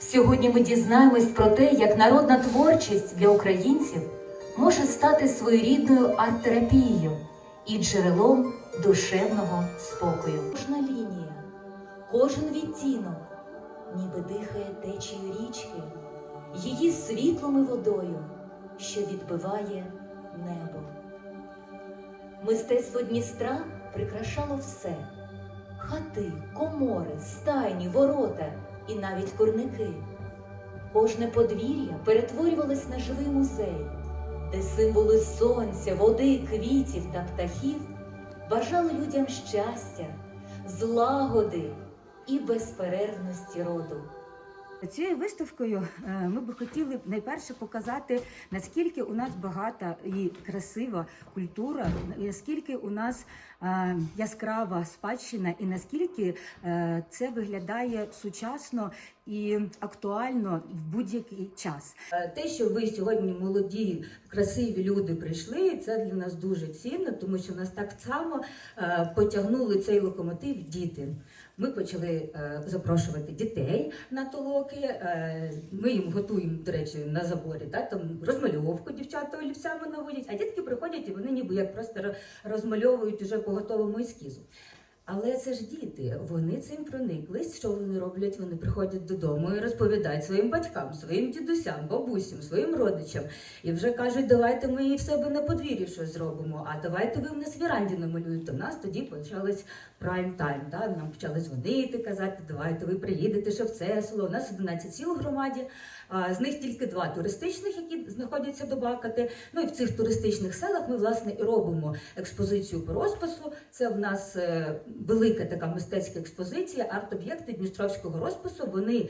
Сьогодні ми дізнаємось про те, як народна творчість для українців може стати своєрідною арт-терапією і джерелом душевного спокою. Кожна лінія, кожен відтінок, ніби дихає течією річки, її світлом і водою, що відбиває небо. Мистецтво Дністра прикрашало все: хати, комори, стайні, ворота і навіть курники. Кожне подвір'я перетворювалось на живий музей, де символи сонця, води, квітів та птахів бажали людям щастя, злагоди і безперервності роду. Цією виставкою е, ми б хотіли найперше показати, наскільки у нас багата і красива культура, наскільки у нас е, яскрава спадщина, і наскільки е, це виглядає сучасно і актуально в будь-який час. Те, що ви сьогодні молоді, красиві люди прийшли, це для нас дуже цінно, тому що нас так само потягнули цей локомотив діти. Ми почали е, запрошувати дітей на толоки. Е, ми їм готуємо, до речі, на заборі, так, там розмальовку дівчата олівцями наводять, а дітки приходять і вони ніби як просто розмальовують уже по готовому ескізу. Але це ж діти, вони цим прониклись. Що вони роблять? Вони приходять додому і розповідають своїм батькам, своїм дідусям, бабусям, своїм родичам. І вже кажуть, давайте ми і в себе на подвір'ї щось зробимо. А давайте ви в нас віранді намалюєте. У нас тоді почалось прайм тайм. Да? Нам почали дзвонити, казати, давайте ви приїдете ще в це село. У нас 11 сіл в громаді. З них тільки два туристичних, які знаходяться до Бакати. Ну і в цих туристичних селах ми власне і робимо експозицію по розпису. Це в нас е, велика така мистецька експозиція, арт-об'єкти Дністровського розпису. Вони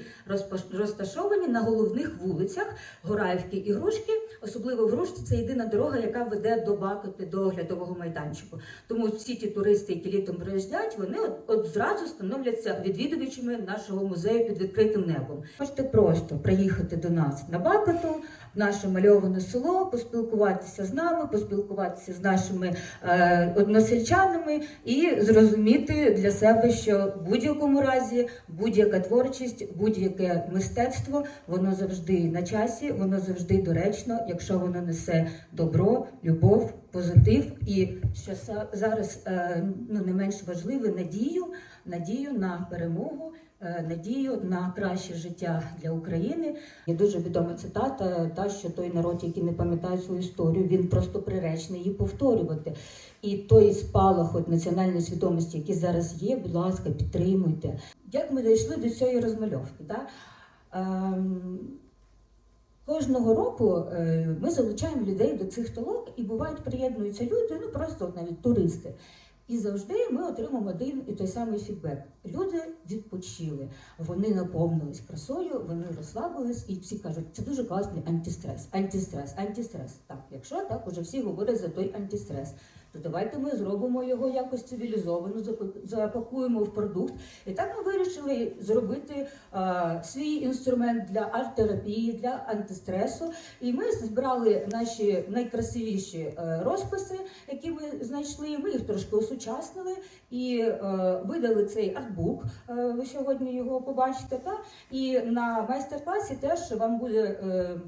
розташовані на головних вулицях Гораївки і Грушки. Особливо в Грушці це єдина дорога, яка веде до Бакоти, до оглядового майданчику. Тому всі ті туристи, які літом приїжджають, вони от, от зразу становляться відвідувачами нашого музею під відкритим небом. Можете просто приїхати до нас на Бакоту, в наше мальоване село, поспілкуватися з нами, поспілкуватися з нашими е, односельчанами і зрозуміти для себе, що в будь-якому разі будь-яка творчість, будь-яке мистецтво, воно завжди на часі, воно завжди доречно, якщо воно несе добро, любов, позитив і що зараз е, ну, не менш важливе надію, надію на перемогу. Е, Надію на краще життя для України. Є дуже відома цитата, та що той народ, який не пам'ятає свою історію, він просто приречений її повторювати. І той спалах от національної свідомості, який зараз є, будь ласка, підтримуйте. Як ми дійшли до цієї розмальовки? Да? Ем, Кожного року е, ми залучаємо людей до цих толок, і бувають приєднуються люди, ну просто навіть туристи. І завжди ми отримуємо один і той самий фідбек. Люди відпочили, вони наповнились красою, вони розслабились, і всі кажуть, це дуже класний антистрес, антистрес, антистрес. Так, якщо так, уже всі говорять за той антистрес, то давайте ми зробимо його якось цивілізовано, запакуємо в продукт. І так ми вирішили зробити е, свій інструмент для арт-терапії, для антистресу. І ми збирали наші найкрасивіші е, розписи, які ми знайшли. Ми їх трошки осучаснили і е, видали цей артбук. Е, ви сьогодні його побачите. Та? І на майстер-класі теж вам буде. Е,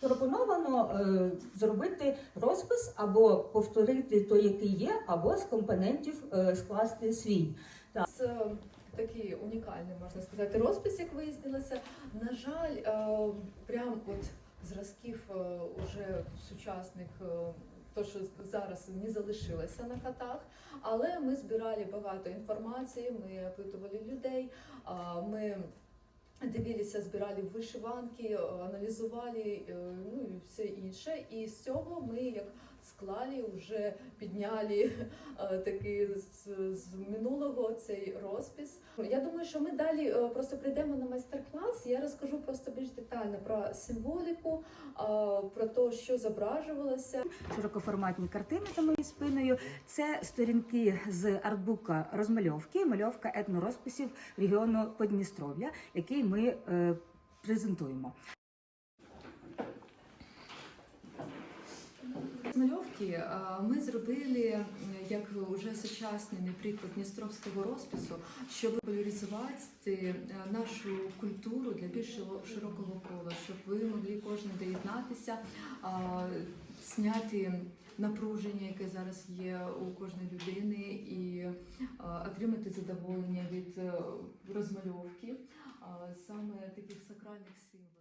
Пропоновано е, зробити розпис або повторити той, який є, або з компонентів е, скласти свій. Це такий унікальний, можна сказати, розпис, як вияснилося. На жаль, е, прям от зразків е, уже сучасних. е, То, що зараз не залишилося на хатах, але ми збирали багато інформації, ми опитували людей, ми дивилися, збирали вишиванки, е, аналізували е, ну і все інше. І з цього ми як склали, вже підняли е, такий з, з минулого цей розпис. Я думаю, що ми далі е, просто прийдемо на майстер-клас. Я розкажу просто більш детально про символіку, е, про те, що зображувалося. широкоформатні картини за моєю спиною. Це сторінки з артбука розмальовки, мальовка етнорозписів регіону Подністров'я, який ми презентуємо. Мальовки е, ми зробили е, як уже сучасний приклад Дністровського розпису, щоб популяризувати е, нашу культуру для більш широкого кола, щоб ви могли кожен доєднатися, зняти напруження, яке зараз є у кожної людини, і отримати задоволення від розмальовки саме таких сакральних символів.